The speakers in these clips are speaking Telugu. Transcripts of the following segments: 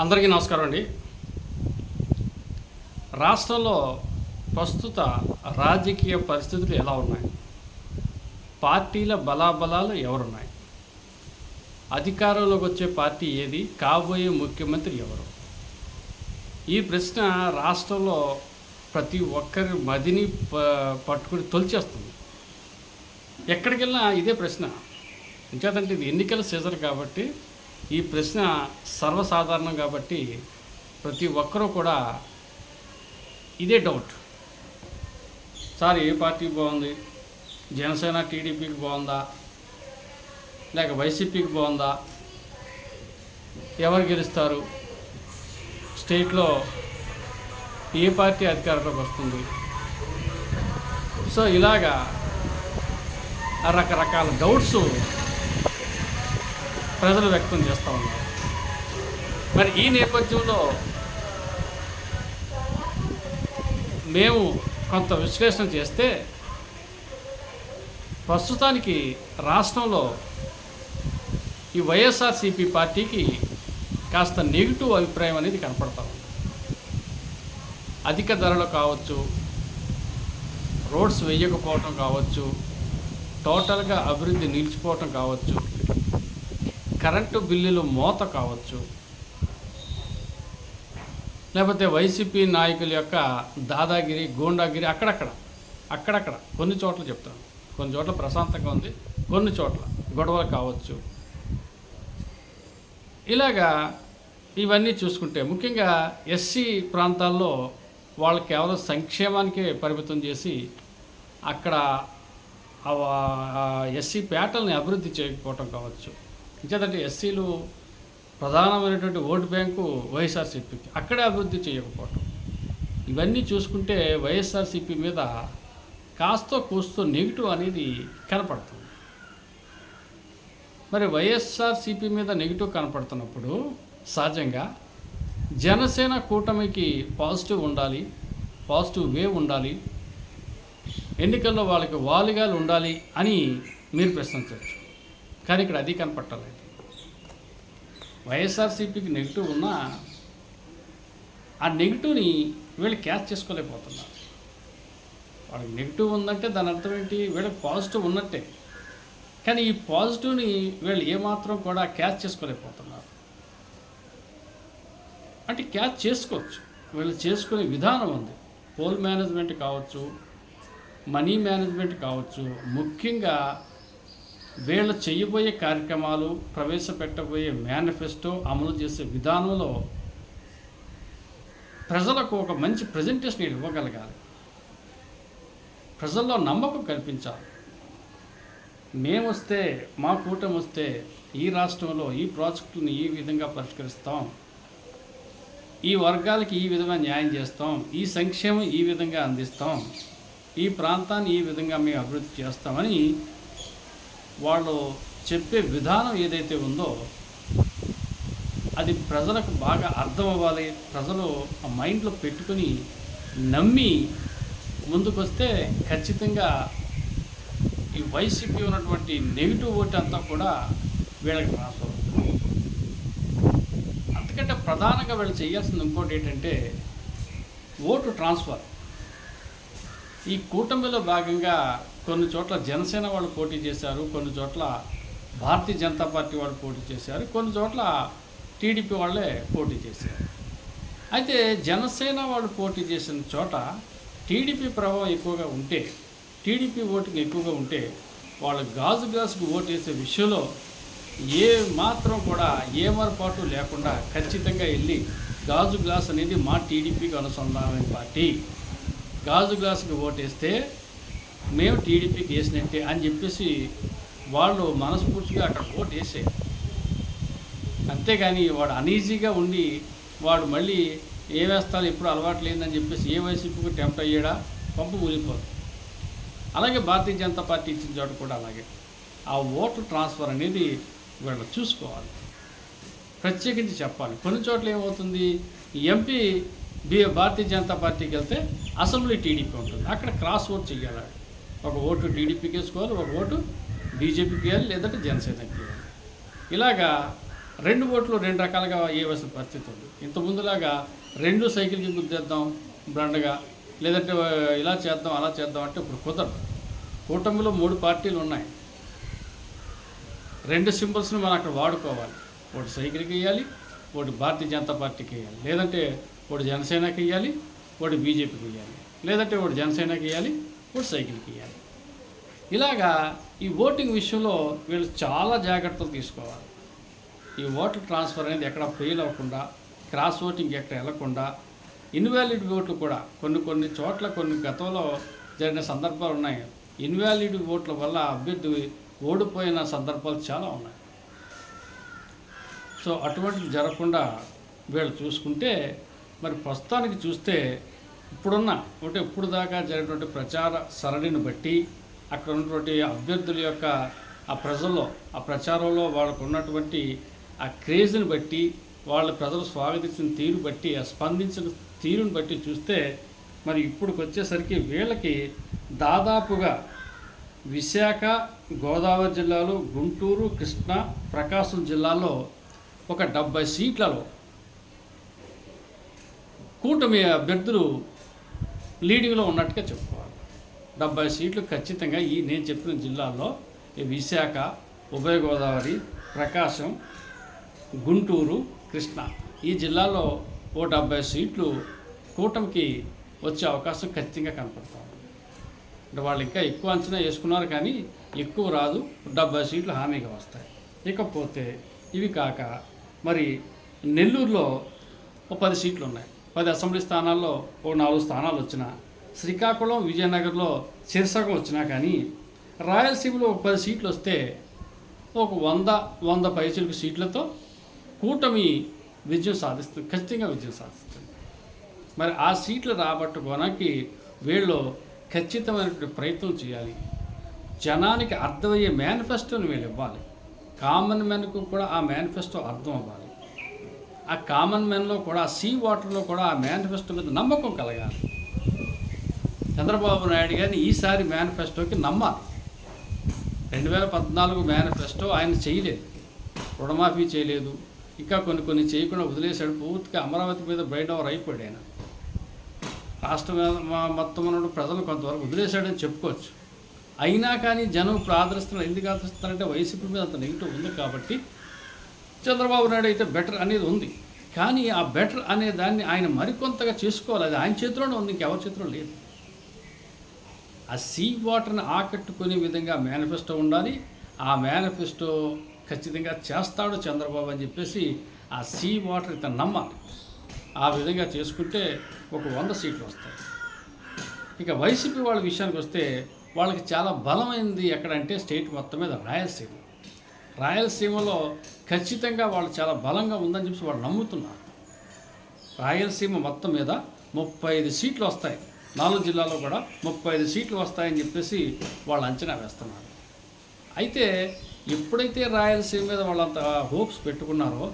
అందరికీ నమస్కారం అండి. రాష్ట్రంలో ప్రస్తుత రాజకీయ పరిస్థితులు ఎలా ఉన్నాయి? పార్టీల బలాబలాలు ఎవరున్నాయి? అధికారంలోకి వచ్చే పార్టీ ఏది? కాబోయే ముఖ్యమంత్రి ఎవరు? ఈ ప్రశ్న రాష్ట్రంలో ప్రతి ఒక్కరి మదిని ప- పట్టుకుని తొలిచేస్తుంది. ఎక్కడికి వెళ్ళినా ఇదే ప్రశ్న. ఇంకేదంటే ఇది ఎన్నికల సీజన్ కాబట్టి ఈ ప్రశ్న సర్వసాధారణం కాబట్టి ప్రతి ఒక్కరూ కూడా ఇదే డౌట్ సార్ ఏ పార్టీ బాగుంది? జనసేన టీడీపీకి బాగుందా? లేక వైసీపీకి బాగుందా? ఎవరు గెలుస్తారు? స్టేట్లో ఏ పార్టీ అధికారంలోకి వస్తుంది? సో ఇలాగా రకరకాల డౌట్స్ ప్రజలు వ్యక్తం చేస్తూ ఉన్నారు. మరి ఈ నేపథ్యంలో మేము కొంత విశ్లేషణ చేస్తే ప్రస్తుతానికి రాష్ట్రంలో ఈ వైఎస్ఆర్సీపీ పార్టీకి కాస్త నెగిటివ్ అభిప్రాయం అనేది కనపడతా ఉంది. అధిక ధరలు కావచ్చు రోడ్స్ వేయకపోవటం కావచ్చు టోటల్గా అభివృద్ధి నిలిచిపోవటం కావచ్చు కరెంటు బిల్లులు మోత కావచ్చు. లేకపోతే వైసీపీ నాయకుల యొక్క దాదాగిరి గూండాగిరి అక్కడక్కడ అక్కడక్కడ కొన్ని చోట్ల చెప్తాను. కొన్ని చోట్ల ప్రశాంతంగా ఉంది కొన్ని చోట్ల గొడవలు కావచ్చు. ఇలాగా ఇవన్నీ చూసుకుంటే ముఖ్యంగా ఎస్సీ ప్రాంతాల్లో వాళ్ళు కేవలం సంక్షేమానికే పరిమితం చేసి అక్కడ ఎస్సీ పేటల్ని అభివృద్ధి చేయకపోవటం కావచ్చు. ఇంకేదంటే ఎస్సీలు ప్రధానమైనటువంటి ఓటు బ్యాంకు వైఎస్ఆర్సీపీకి అక్కడే అభివృద్ధి చేయకపోవటం. ఇవన్నీ చూసుకుంటే వైఎస్ఆర్సీపీ మీద కాస్తో కూస్తో నెగిటివ్ అనేది కనపడుతుంది. మరి వైఎస్ఆర్సీపీ మీద నెగిటివ్ కనపడుతున్నప్పుడు సహజంగా జనసేన కూటమికి పాజిటివ్ ఉండాలి పాజిటివ్ వేవ్ ఉండాలి ఎన్నికల్లో వాళ్ళకి వాలుగాలు ఉండాలి అని మీరు ప్రశ్నించవచ్చు. కానీ ఇక్కడ అది కనపట్టలేదు వైఎస్ఆర్సీపీకి నెగిటివ్ ఉన్నా ఆ నెగిటివ్ని వీళ్ళు క్యాచ్ చేసుకోలేకపోతున్నారు. వాళ్ళకి నెగిటివ్ ఉందంటే దాని అర్థం ఏంటి? వీళ్ళకి పాజిటివ్ ఉన్నట్టే. కానీ ఈ పాజిటివ్ని వీళ్ళు ఏమాత్రం కూడా క్యాచ్ చేసుకోలేకపోతున్నారు. అంటే క్యాచ్ చేసుకోవచ్చు. వీళ్ళు చేసుకునే విధానం ఉంది. పోల్ మేనేజ్మెంట్ కావచ్చు మనీ మేనేజ్మెంట్ కావచ్చు. ముఖ్యంగా వీళ్ళు చేయబోయే కార్యక్రమాలు ప్రవేశపెట్టబోయే మేనిఫెస్టో అమలు చేసే విధానంలో ప్రజలకు ఒక మంచి ప్రజెంటేషన్ ఇవ్వగలగాలి. ప్రజల్లో నమ్మకం కల్పించాలి. మేము వస్తే మా కూటమి వస్తే ఈ రాష్ట్రంలో ఈ ప్రాజెక్టుని ఈ విధంగా పరిష్కరిస్తాం. ఈ వర్గాలకి ఈ విధంగా న్యాయం చేస్తాం. ఈ సంక్షేమం ఈ విధంగా అందిస్తాం. ఈ ప్రాంతాన్ని ఈ విధంగా మేము అభివృద్ధి చేస్తామని వాళ్ళు చెప్పే విధానం ఏదైతే ఉందో అది ప్రజలకు బాగా అర్థం అవ్వాలి ప్రజలు ఆ మైండ్లో పెట్టుకుని నమ్మి ముందుకొస్తే ఖచ్చితంగా ఈ వైసీపీ ఉన్నటువంటి నెగిటివ్ ఓట్ అంతా కూడా వీళ్ళకి ట్రాన్స్ఫర్ అంతకంటే ప్రధానంగా వీళ్ళు చేయాల్సింది ఇంకోటి ఏంటంటే ఓటు ట్రాన్స్ఫర్. ఈ కూటమిలో భాగంగా కొన్ని చోట్ల జనసేన వాళ్ళు పోటీ చేశారు కొన్ని చోట్ల భారతీయ జనతా పార్టీ వాళ్ళు పోటీ చేశారు కొన్ని చోట్ల టీడీపీ వాళ్ళే పోటీ చేశారు. అయితే జనసేన వాళ్ళు పోటీ చేసిన చోట టీడీపీ ప్రభావం ఎక్కువగా ఉంటే టీడీపీ ఓటింగ్ ఎక్కువగా ఉంటే వాళ్ళు గాజు గాజుకు ఓటు వేసే విషయంలో ఏ మాత్రం కూడా ఏ మరపాటు లేకుండా ఖచ్చితంగా వెళ్ళి గాజు గ్లాస్ అనేది మా టీడీపీకి అనుసంధానమైన పార్టీ. గాజు గ్లాసుకి ఓటేస్తే మేము టీడీపీకి వేసినట్టే అని చెప్పేసి వాళ్ళు మనస్ఫూర్తిగా అక్కడ ఓటు వేసారు అంతేగాని వాడు అనీజీగా ఉండి వాడు మళ్ళీ ఏ వేస్తాలో ఎప్పుడు అలవాటు లేదని చెప్పేసి ఏ వైసీపీకి టెంప్ట్ అయ్యాడా? పంపు కూలిపోదు అలాగే భారతీయ జనతా పార్టీ ఇచ్చిన చోట కూడా అలాగే. ఆ ఓటు ట్రాన్స్ఫర్ అనేది వీళ్ళు చూసుకోవాలి. ప్రత్యేకించి చెప్పాలి. కొన్ని చోట్ల ఏమవుతుంది? ఎంపీ బి భారతీయ జనతా పార్టీకి వెళ్తే అసెంబ్లీ టీడీపీ ఉంటుంది. అక్కడ క్రాస్ ఓట్ చేయాలి ఒక ఓటు టీడీపీకి వేసుకోవాలి ఒక ఓటు బీజేపీకి వేయాలి లేదంటే జనసేనకి వేయాలి. ఇలాగా రెండు ఓట్లు రెండు రకాలుగా వేయవలసిన పరిస్థితి ఉంది. ఇంత ముందులాగా రెండు సైకిల్కి చేద్దాం బ్రండ్గా లేదంటే ఇలా చేద్దాం అలా చేద్దాం అంటే ఇప్పుడు కుదరదు. కూటమిలో మూడు పార్టీలు ఉన్నాయి. రెండు సింబల్స్ని మనం అక్కడ వాడుకోవాలి. ఒకటి సైకిల్కి వేయాలి ఒకటి భారతీయ జనతా పార్టీకి వేయాలి. లేదంటే ఒకటి జనసేనకి వేయాలి వాడు బీజేపీకి వేయాలి లేదంటే వాడు జనసేనకి వేయాలి వాడు సైకిల్కి వేయాలి ఇలాగా ఈ ఓటింగ్ విషయంలో వీళ్ళు చాలా జాగ్రత్తలు తీసుకోవాలి. ఈ ఓటర్ ట్రాన్స్ఫర్ అనేది ఎక్కడ ఫెయిల్ అవ్వకుండా క్రాస్ ఓటింగ్ ఎక్కడ వెళ్ళకుండా ఇన్వాలిడ్ ఓట్లు కూడా కొన్ని కొన్ని చోట్ల కొన్ని గతంలో జరిగిన సందర్భాలు ఉన్నాయి. ఇన్వాలిడ్ ఓట్ల వల్ల అభ్యర్థి ఓడిపోయిన సందర్భాలు చాలా ఉన్నాయి. సో అటువంటివి జరగకుండా వీళ్ళు చూసుకుంటే మరి ప్రస్తుతానికి చూస్తే ఇప్పుడున్న అంటే ఇప్పుడు దాకా జరిగినటువంటి ప్రచార సరళిని బట్టి అక్కడ ఉన్నటువంటి అభ్యర్థుల యొక్క ఆ ప్రజల్లో ఆ ప్రచారంలో వాళ్ళకు ఉన్నటువంటి ఆ క్రేజ్ని బట్టి వాళ్ళ ప్రజలు స్వాగతించిన తీరు బట్టి ఆ స్పందించిన తీరుని బట్టి చూస్తే మరి ఇప్పుడుకి వచ్చేసరికి వీళ్ళకి దాదాపుగా విశాఖ గోదావరి జిల్లాలో గుంటూరు కృష్ణా ప్రకాశం జిల్లాలో ఒక డెబ్బై సీట్లలో కూటమి అభ్యర్థులు లీడింగ్లో ఉన్నట్టుగా చెప్పుకోవాలి. డెబ్బై సీట్లు ఖచ్చితంగా ఈ నేను చెప్పిన జిల్లాల్లో ఈ విశాఖ ఉభయ గోదావరి ప్రకాశం గుంటూరు కృష్ణా ఈ జిల్లాలో ఓ డెబ్బై సీట్లు కూటమికి వచ్చే అవకాశం ఖచ్చితంగా కనపడుతుంది అంటే వాళ్ళు ఇంకా ఎక్కువ అంచనా వేసుకున్నారు కానీ ఎక్కువ రాదు డెబ్బై సీట్లు హామీగా వస్తాయి. ఇకపోతే ఇవి కాక మరి నెల్లూరులో ఓ పది సీట్లు ఉన్నాయి. పది అసెంబ్లీ స్థానాల్లో ఓ నాలుగు స్థానాలు వచ్చిన శ్రీకాకుళం విజయనగర్లో శీర్షకం వచ్చినా కానీ రాయలసీమలో ఒక పది సీట్లు వస్తే ఒక వంద వంద పైసలకు సీట్లతో కూటమి విజయం సాధిస్తుంది ఖచ్చితంగా విజయం సాధిస్తుంది. మరి ఆ సీట్లు రాబట్టుకోవడానికి వీళ్ళు ఖచ్చితమైనటువంటి ప్రయత్నం చేయాలి. జనానికి అర్థమయ్యే మేనిఫెస్టోని వీళ్ళు ఇవ్వాలి. కామన్ మెన్కు కూడా ఆ మేనిఫెస్టో అర్థం అవ్వాలి. ఆ కామన్ మెన్లో కూడా ఆ సీ వాటర్లో కూడా ఆ మేనిఫెస్టో మీద నమ్మకం కలగాలి. చంద్రబాబు నాయుడు గారిని ఈసారి మేనిఫెస్టోకి నమ్మాలి. రెండు వేల పద్నాలుగు మేనిఫెస్టో ఆయన చేయలేదు. రుణమాఫీ చేయలేదు. ఇంకా కొన్ని కొన్ని చేయకుండా వదిలేశాడు. పూర్తిగా అమరావతి మీద బయట ఓవర్ అయిపోయాడు ఆయన. రాష్ట్ర మీద మా- మొత్తం ఉన్న ప్రజలు కొంతవరకు వదిలేశాడని చెప్పుకోవచ్చు. అయినా కానీ జనం ప్రాదర్శన ఎందుకు ఆదరిస్తున్నారంటే వైసీపీ మీద అంత నెగిటివ్ ఉంది కాబట్టి చంద్రబాబు నాయుడు అయితే బెటర్ అనేది ఉంది. కానీ ఆ బెటర్ అనే దాన్ని ఆయన మరికొంతగా చేసుకోవాలి. అది ఆయన చేతిలోనే ఉంది ఇంకెవరి చేతిలో లేదు. ఆ సీ వాటర్ని ఆకట్టుకునే విధంగా మేనిఫెస్టో ఉండాలి. ఆ మేనిఫెస్టో ఖచ్చితంగా చేస్తాడు చంద్రబాబు అని చెప్పేసి ఆ సీ వాటర్ ఇతను నమ్మాలి. ఆ విధంగా చేసుకుంటే ఒక వంద సీట్లు వస్తాయి. ఇక వైసీపీ వాళ్ళ విషయానికి వస్తే వాళ్ళకి చాలా బలమైంది ఎక్కడంటే స్టేట్ మొత్తం మీద రాయలసీమ. రాయలసీమలో ఖచ్చితంగా వాళ్ళు చాలా బలంగా ఉందని చెప్పి వాళ్ళు నమ్ముతున్నారు. రాయలసీమ మొత్తం మీద ముప్పై ఐదు సీట్లు వస్తాయి. నాలుగు జిల్లాలో కూడా ముప్పై ఐదు సీట్లు వస్తాయని చెప్పేసి వాళ్ళు అంచనా వేస్తున్నారు. అయితే ఎప్పుడైతే రాయలసీమ మీద వాళ్ళంత హోప్స్ పెట్టుకున్నారో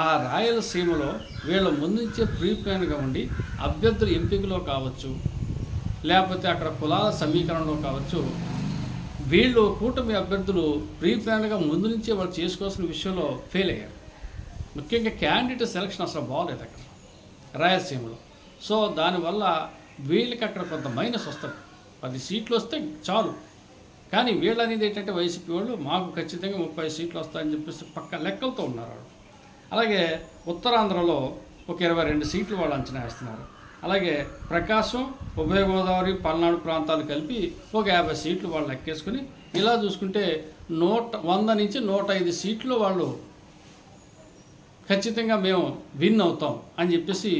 ఆ రాయలసీమలో వీళ్ళ ముందుంచే ప్రీ ప్లాన్గా ఉండి అభ్యర్థుల ఎంపికలో కావచ్చు లేకపోతే అక్కడ కులాల సమీకరణలో కావచ్చు వీళ్ళు కూటమి అభ్యర్థులు ప్రీ ప్లాన్గా ముందు నుంచే వాళ్ళు చేసుకోవాల్సిన విషయంలో ఫెయిల్ అయ్యారు. ముఖ్యంగా క్యాండిడేట్ సెలక్షన్ అసలు బాగోలేదు అక్కడ రాయలసీమలో. సో దానివల్ల వీళ్ళకి అక్కడ కొంత మైనస్ వస్తుంది. పది సీట్లు వస్తే చాలు. కానీ వీళ్ళు అనేది ఏంటంటే వైసీపీ వాళ్ళు మాకు ఖచ్చితంగా ముప్పై సీట్లు వస్తాయని చెప్పేసి పక్క లెక్కలతో ఉన్నారు వాళ్ళు. అలాగే ఉత్తరాంధ్రలో ఒక ఇరవై రెండు సీట్లు వాళ్ళు అంచనా వేస్తున్నారు. అలాగే ప్రకాశం ఉభయ గోదావరి పల్నాడు ప్రాంతాలు కలిపి ఒక యాభై సీట్లు వాళ్ళు లెక్కేసుకుని ఇలా చూసుకుంటే నూట వంద నుంచి నూట ఐదు సీట్లు వాళ్ళు ఖచ్చితంగా మేము విన్ అవుతాం అని చెప్పేసి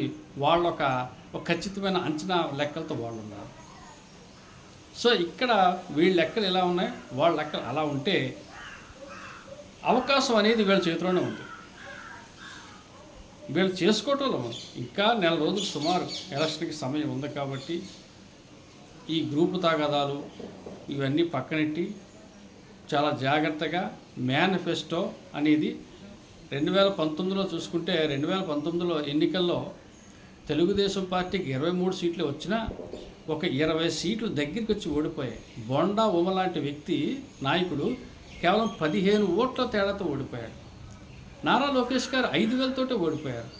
వాళ్ళ ఒక ఖచ్చితమైన అంచనా లెక్కలతో వాళ్ళు ఉన్నారు. సో ఇక్కడ వీళ్ళ లెక్కలు ఎలా ఉన్నాయి? వాళ్ళ లెక్కలు అలా ఉంటే అవకాశం అనేది వీళ్ళ చేతిలోనే ఉంది. వీళ్ళు చేసుకోవటంలో ఇంకా నెల రోజులు సుమారు ఎలక్షన్కి సమయం ఉంది కాబట్టి ఈ గ్రూపు తాగాదాలు ఇవన్నీ పక్కనెట్టి చాలా జాగ్రత్తగా మేనిఫెస్టో అనేది రెండు వేల పంతొమ్మిదిలో చూసుకుంటే రెండు వేల పంతొమ్మిదిలో ఎన్నికల్లో తెలుగుదేశం పార్టీకి ఇరవై మూడు సీట్లు వచ్చినా ఒక ఇరవై సీట్లు దగ్గరికి వచ్చి ఓడిపోయాయి. బొండా ఉమ లాంటి వ్యక్తి నాయకుడు కేవలం పదిహేను ఓట్ల తేడాతో ఓడిపోయాడు. నారా లోకేష్ గారు ఐదు వేలతోటే ఓడిపోయారు.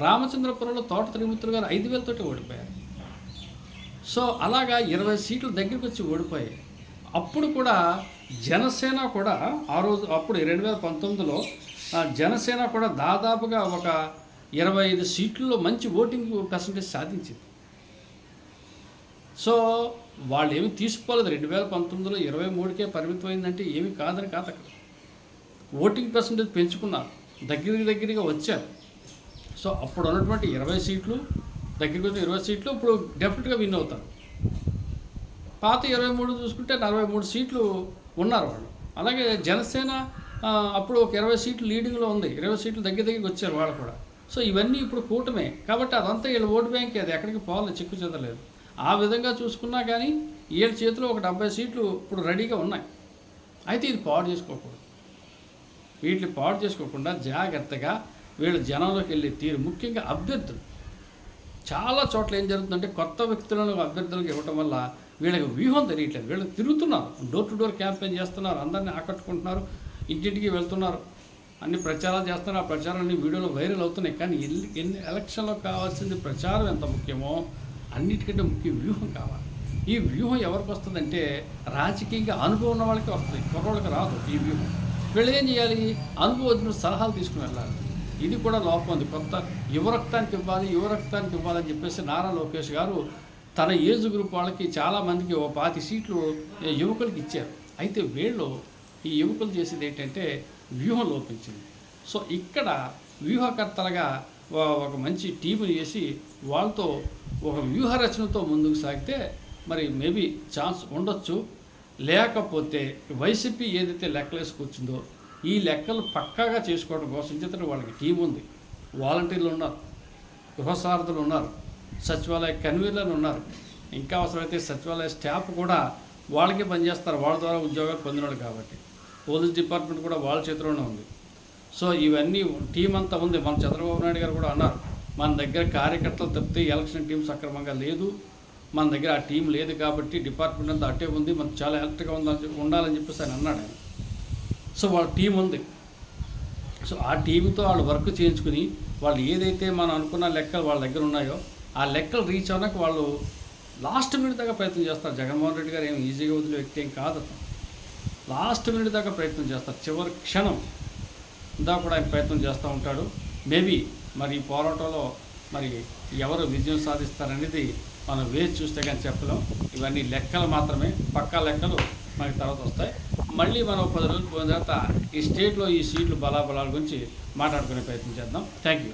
రామచంద్రపురంలో తోట త్రిమూర్తులు గారు ఐదు వేలతోటే ఓడిపోయారు. సో అలాగా ఇరవై సీట్లు దగ్గరికి వచ్చి ఓడిపోయాయి. అప్పుడు కూడా జనసేన కూడా ఆ రోజు అప్పుడు రెండు వేల పంతొమ్మిదిలో జనసేన కూడా దాదాపుగా ఒక ఇరవై ఐదు సీట్లలో మంచి ఓటింగ్ పర్సంటేజ్ సాధించింది. సో వాళ్ళు ఏమి తీసుకోలేదు. రెండు వేల పంతొమ్మిదిలో ఇరవై మూడుకే పరిమితమైందంటే ఏమి కాదని కాదు అక్కడ. ఓటింగ్ పర్సంటేజ్ పెంచుకున్నారు. దగ్గరికి దగ్గరగా వచ్చారు. సో అప్పుడు ఉన్నటువంటి ఇరవై సీట్లు దగ్గరికి వచ్చిన ఇరవై సీట్లు ఇప్పుడు డెఫినెట్గా విన్ అవుతారు. పాత ఇరవై మూడు చూసుకుంటే నలభై మూడు సీట్లు ఉన్నారు వాళ్ళు. అలాగే జనసేన అప్పుడు ఒక ఇరవై సీట్లు లీడింగ్లో ఉంది. ఇరవై సీట్లు దగ్గర దగ్గరికి వచ్చారు వాళ్ళు కూడా. సో ఇవన్నీ ఇప్పుడు కూటమే. కాబట్టి అదంతా వీళ్ళ ఓటు బ్యాంక్. అది ఎక్కడికి పోవాలి చిక్కు చెందలేదు ఆ విధంగా చూసుకున్నా కానీ వీళ్ళ చేతిలో ఒక డెబ్బై సీట్లు ఇప్పుడు రెడీగా ఉన్నాయి. అయితే ఇది పాడు చేసుకోకూడదు. వీటిని పాడు చేసుకోకుండా జాగ్రత్తగా వీళ్ళు జనంలోకి వెళ్ళే తీరు ముఖ్యంగా అభ్యర్థులు. చాలా చోట్ల ఏం జరుగుతుందంటే కొత్త వ్యక్తులను అభ్యర్థులకు ఇవ్వటం వల్ల వీళ్ళకి వ్యూహం తెలియట్లేదు. వీళ్ళు తిరుగుతున్నారు. డోర్ టు డోర్ క్యాంపెయిన్ చేస్తున్నారు. అందరినీ ఆకట్టుకుంటున్నారు. ఇంటింటికి వెళ్తున్నారు. అన్ని ప్రచారాలు చేస్తున్నారు. ఆ ప్రచారాన్ని వీడియోలో వైరల్ అవుతున్నాయి. కానీ ఎన్ని ఎన్ని ఎలక్షన్లో కావాల్సింది ప్రచారం ఎంత ముఖ్యమో అన్నిటికంటే ముఖ్య వ్యూహం కావాలి. ఈ వ్యూహం ఎవరికి వస్తుందంటే రాజకీయంగా అనుభవం ఉన్న వాళ్ళకి వస్తుంది. కుర్రోళ్ళకి రాదు ఈ వ్యూహం. వీళ్ళు ఏం చేయాలి అనుభవజ్ఞుల సలహాలు తీసుకుని వెళ్ళాలి. ఇది కూడా లోపం ఉంది. కొత్త యువరక్తానికి ఇవ్వాలి యువరక్తానికి ఇవ్వాలని చెప్పేసి నారా లోకేష్ గారు తన ఏజ్ గ్రూప్ వాళ్ళకి చాలామందికి ఓ పాతి సీట్లు యువకులకి ఇచ్చారు. అయితే వీళ్ళు ఈ యువకులు చేసేది ఏంటంటే వ్యూహం లోపించింది. సో ఇక్కడ వ్యూహకర్తలుగా ఒక మంచి టీముని చేసి వాళ్ళతో ఒక వ్యూహ రచనతో ముందుకు సాగితే మరి మేబీ ఛాన్స్ ఉండొచ్చు. లేకపోతే వైసీపీ ఏదైతే లెక్కలేసి కూర్చుందో ఈ లెక్కలు పక్కాగా చేసుకోవడం కోసం చేత వాళ్ళకి టీం ఉంది. వాలంటీర్లు ఉన్నారు గృహసారథులు ఉన్నారు సచివాలయ కన్వీనర్లు ఉన్నారు. ఇంకా అవసరమైతే సచివాలయ స్టాఫ్ కూడా వాళ్ళకే పనిచేస్తారు వాళ్ళ ద్వారా ఉద్యోగాలు పొందినాడు కాబట్టి. పోలీస్ డిపార్ట్మెంట్ కూడా వాళ్ళ చేతిలోనే ఉంది. సో ఇవన్నీ టీం అంతా ఉంది. మన చంద్రబాబు నాయుడు గారు కూడా అన్నారు మన దగ్గర కార్యకర్తలు తప్పితే ఎలక్షన్ టీం సక్రమంగా లేదు. మన దగ్గర ఆ టీం లేదు కాబట్టి డిపార్ట్మెంట్ అంతా అట్టే ఉంది. మనకు చాలా ఎలక్ట్గా ఉందని ఉండాలని చెప్పేసి ఆయన అన్నాడు ఆయన. సో వాళ్ళ టీం ఉంది. సో ఆ టీంతో వాళ్ళు వర్క్ చేయించుకుని వాళ్ళు ఏదైతే మనం అనుకున్న లెక్కలు వాళ్ళ దగ్గర ఉన్నాయో ఆ లెక్కలు రీచ్ అవ్వడానికి వాళ్ళు లాస్ట్ మినిట్ దాకా ప్రయత్నం చేస్తారు. జగన్మోహన్ రెడ్డి గారు ఏం ఈజీగా వదిలే వ్యక్తి ఏం కాదు లాస్ట్ మినిట్ దాకా ప్రయత్నం చేస్తారు. చివరి క్షణం దా కూడా ఆయన ప్రయత్నం చేస్తూ ఉంటాడు. మేబీ మరి ఈ పోరాటంలో మరి ఎవరు విజయం సాధిస్తారనేది మనం వేచి చూస్తే కానీ చెప్పలేం. ఇవన్నీ లెక్కలు మాత్రమే పక్కా లెక్కలు మనకి తర్వాత వస్తాయి. మళ్ళీ మనం పది రోజులు పోయిన తర్వాత ఈ స్టేట్లో ఈ సీట్లు బలాబలాల గురించి మాట్లాడుకునే ప్రయత్నం చేద్దాం. Thank you